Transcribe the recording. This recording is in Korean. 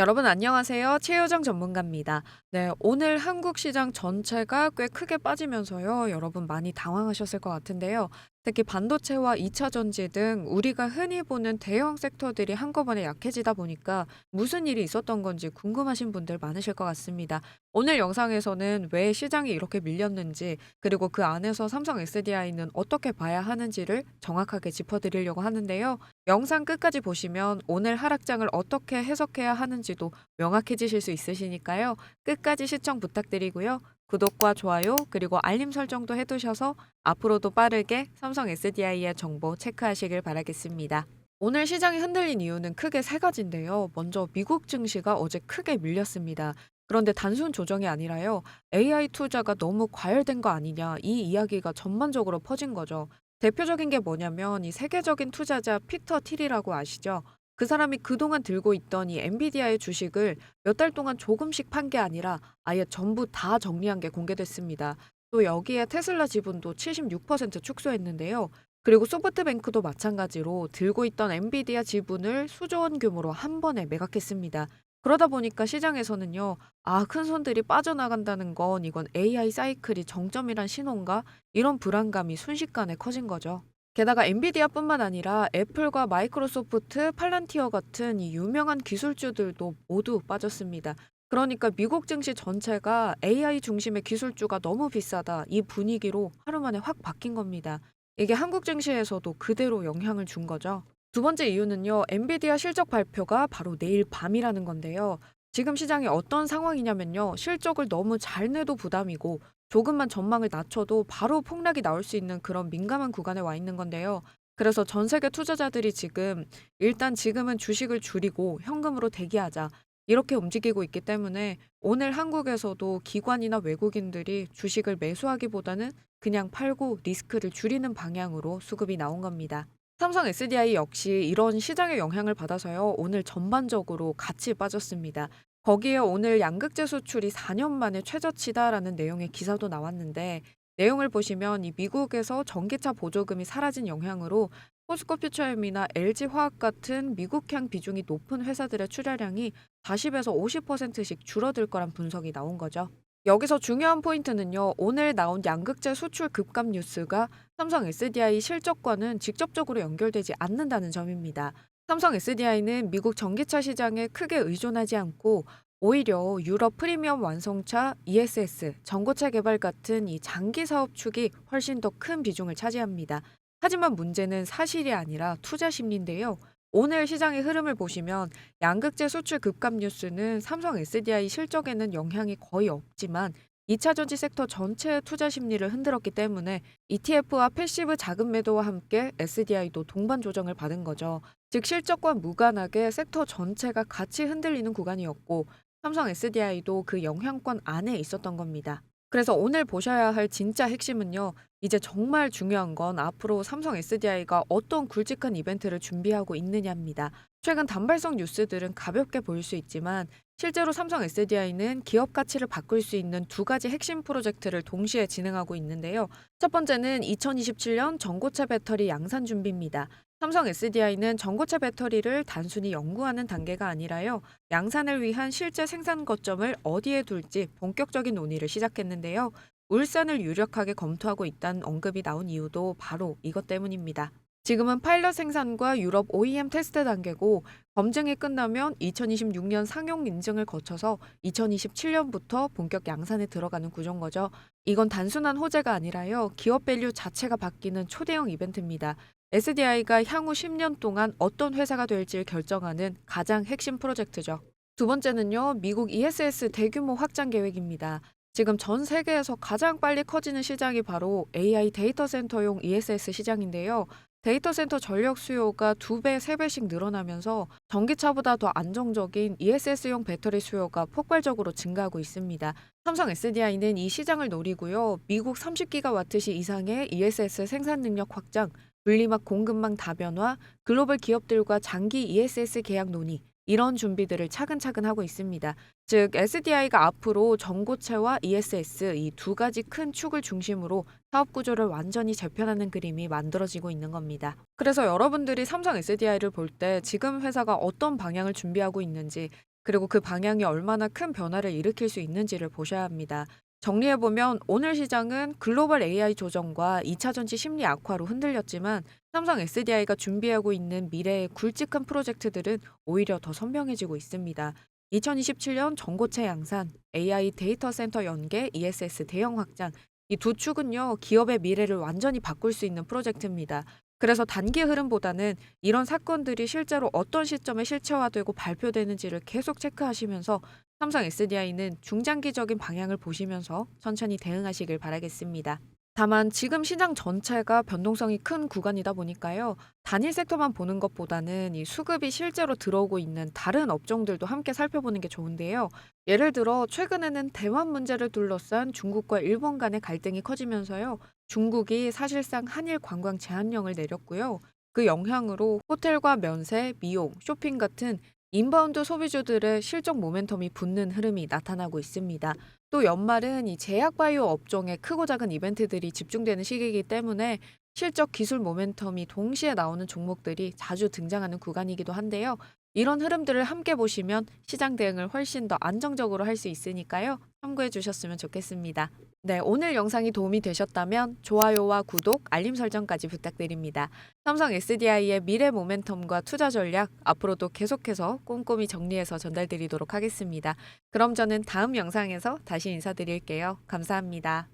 여러분 안녕하세요. 최효정 전문가입니다. 네, 오늘 한국 시장 전체가 꽤 크게 빠지면서요. 여러분 많이 당황하셨을 것 같은데요. 특히 반도체와 2차 전지 등 우리가 흔히 보는 대형 섹터들이 한꺼번에 약해지다 보니까 무슨 일이 있었던 건지 궁금하신 분들 많으실 것 같습니다. 오늘 영상에서는 왜 시장이 이렇게 밀렸는지 그리고 그 안에서 삼성 SDI는 어떻게 봐야 하는지를 정확하게 짚어드리려고 하는데요. 영상 끝까지 보시면 오늘 하락장을 어떻게 해석해야 하는지도 명확해지실 수 있으시니까요. 끝까지 시청 부탁드리고요. 구독과 좋아요 그리고 알림 설정도 해두셔서 앞으로도 빠르게 삼성 SDI의 정보 체크하시길 바라겠습니다. 오늘 시장이 흔들린 이유는 크게 세 가지인데요. 먼저 미국 증시가 어제 크게 밀렸습니다. 그런데 단순 조정이 아니라요. AI 투자가 너무 과열된 거 아니냐 이 이야기가 전반적으로 퍼진 거죠. 대표적인 게 뭐냐면 이 세계적인 투자자 피터 틸이라고 아시죠? 그 사람이 그동안 들고 있던 이 엔비디아의 주식을 몇 달 동안 조금씩 판 게 아니라 아예 전부 다 정리한 게 공개됐습니다. 또 여기에 테슬라 지분도 76% 축소했는데요. 그리고 소프트뱅크도 마찬가지로 들고 있던 엔비디아 지분을 수조 원 규모로 한 번에 매각했습니다. 그러다 보니까 시장에서는요, 아, 큰 손들이 빠져나간다는 건 이건 AI 사이클이 정점이란 신호인가? 이런 불안감이 순식간에 커진 거죠. 게다가 엔비디아뿐만 아니라 애플과 마이크로소프트, 팔란티어 같은 이 유명한 기술주들도 모두 빠졌습니다. 그러니까 미국 증시 전체가 AI 중심의 기술주가 너무 비싸다 이 분위기로 하루 만에 확 바뀐 겁니다. 이게 한국 증시에서도 그대로 영향을 준 거죠. 두 번째 이유는요, 엔비디아 실적 발표가 바로 내일 밤이라는 건데요. 지금 시장이 어떤 상황이냐면요, 실적을 너무 잘 내도 부담이고, 조금만 전망을 낮춰도 바로 폭락이 나올 수 있는 그런 민감한 구간에 와 있는 건데요. 그래서 전 세계 투자자들이 지금 일단 지금은 주식을 줄이고 현금으로 대기하자. 이렇게 움직이고 있기 때문에 오늘 한국에서도 기관이나 외국인들이 주식을 매수하기보다는 그냥 팔고 리스크를 줄이는 방향으로 수급이 나온 겁니다. 삼성 SDI 역시 이런 시장의 영향을 받아서요. 오늘 전반적으로 같이 빠졌습니다. 거기에 오늘 양극재 수출이 4년 만에 최저치다라는 내용의 기사도 나왔는데 내용을 보시면 이 미국에서 전기차 보조금이 사라진 영향으로 포스코 퓨처엠이나 LG 화학 같은 미국향 비중이 높은 회사들의 출하량이 40에서 50%씩 줄어들 거란 분석이 나온 거죠. 여기서 중요한 포인트는요. 오늘 나온 양극재 수출 급감 뉴스가 삼성 SDI 실적과는 직접적으로 연결되지 않는다는 점입니다. 삼성 SDI는 미국 전기차 시장에 크게 의존하지 않고 오히려 유럽 프리미엄 완성차 ESS, 전고체 개발 같은 이 장기 사업 축이 훨씬 더 큰 비중을 차지합니다. 하지만 문제는 사실이 아니라 투자 심리인데요. 오늘 시장의 흐름을 보시면 양극재 수출 급감 뉴스는 삼성 SDI 실적에는 영향이 거의 없지만 2차 전지 섹터 전체의 투자 심리를 흔들었기 때문에 ETF와 패시브 자금 매도와 함께 SDI도 동반 조정을 받은 거죠. 즉 실적과 무관하게 섹터 전체가 같이 흔들리는 구간이었고 삼성 SDI도 그 영향권 안에 있었던 겁니다. 그래서 오늘 보셔야 할 진짜 핵심은요. 이제 정말 중요한 건 앞으로 삼성 SDI가 어떤 굵직한 이벤트를 준비하고 있느냐입니다. 최근 단발성 뉴스들은 가볍게 보일 수 있지만 실제로 삼성 SDI는 기업 가치를 바꿀 수 있는 두 가지 핵심 프로젝트를 동시에 진행하고 있는데요. 첫 번째는 2027년 전고체 배터리 양산 준비입니다. 삼성 SDI는 전고체 배터리를 단순히 연구하는 단계가 아니라요. 양산을 위한 실제 생산 거점을 어디에 둘지 본격적인 논의를 시작했는데요. 울산을 유력하게 검토하고 있다는 언급이 나온 이유도 바로 이것 때문입니다. 지금은 파일럿 생산과 유럽 OEM 테스트 단계고 검증이 끝나면 2026년 상용 인증을 거쳐서 2027년부터 본격 양산에 들어가는 구조인 거죠. 이건 단순한 호재가 아니라요. 기업 밸류 자체가 바뀌는 초대형 이벤트입니다. SDI가 향후 10년 동안 어떤 회사가 될지를 결정하는 가장 핵심 프로젝트죠. 두 번째는요, 미국 ESS 대규모 확장 계획입니다. 지금 전 세계에서 가장 빨리 커지는 시장이 바로 AI 데이터 센터용 ESS 시장인데요. 데이터 센터 전력 수요가 두 배, 세 배씩 늘어나면서 전기차보다 더 안정적인 ESS용 배터리 수요가 폭발적으로 증가하고 있습니다. 삼성 SDI는 이 시장을 노리고요. 미국 30기가와트시 이상의 ESS 생산 능력 확장, 분리막 공급망 다변화, 글로벌 기업들과 장기 ESS 계약 논의, 이런 준비들을 차근차근 하고 있습니다. 즉 SDI가 앞으로 전고체와 ESS 이 두 가지 큰 축을 중심으로 사업 구조를 완전히 재편하는 그림이 만들어지고 있는 겁니다. 그래서 여러분들이 삼성 SDI를 볼 때 지금 회사가 어떤 방향을 준비하고 있는지 그리고 그 방향이 얼마나 큰 변화를 일으킬 수 있는지를 보셔야 합니다. 정리해보면 오늘 시장은 글로벌 AI 조정과 2차 전지 심리 악화로 흔들렸지만 삼성 SDI가 준비하고 있는 미래의 굵직한 프로젝트들은 오히려 더 선명해지고 있습니다. 2027년 전고체 양산, AI 데이터 센터 연계, ESS 대형 확장 이 두 축은요 기업의 미래를 완전히 바꿀 수 있는 프로젝트입니다. 그래서 단기 흐름보다는 이런 사건들이 실제로 어떤 시점에 실체화되고 발표되는지를 계속 체크하시면서 삼성 SDI는 중장기적인 방향을 보시면서 천천히 대응하시길 바라겠습니다. 다만 지금 시장 전체가 변동성이 큰 구간이다 보니까요. 단일 섹터만 보는 것보다는 이 수급이 실제로 들어오고 있는 다른 업종들도 함께 살펴보는 게 좋은데요. 예를 들어 최근에는 대만 문제를 둘러싼 중국과 일본 간의 갈등이 커지면서요. 중국이 사실상 한일 관광 제한령을 내렸고요. 그 영향으로 호텔과 면세, 미용, 쇼핑 같은 인바운드 소비주들의 실적 모멘텀이 붙는 흐름이 나타나고 있습니다. 또 연말은 이 제약 바이오 업종의 크고 작은 이벤트들이 집중되는 시기이기 때문에 실적 기술 모멘텀이 동시에 나오는 종목들이 자주 등장하는 구간이기도 한데요. 이런 흐름들을 함께 보시면 시장 대응을 훨씬 더 안정적으로 할 수 있으니까요. 참고해 주셨으면 좋겠습니다. 네, 오늘 영상이 도움이 되셨다면 좋아요와 구독, 알림 설정까지 부탁드립니다. 삼성 SDI의 미래 모멘텀과 투자 전략 앞으로도 계속해서 꼼꼼히 정리해서 전달드리도록 하겠습니다. 그럼 저는 다음 영상에서 다시 인사드릴게요. 감사합니다.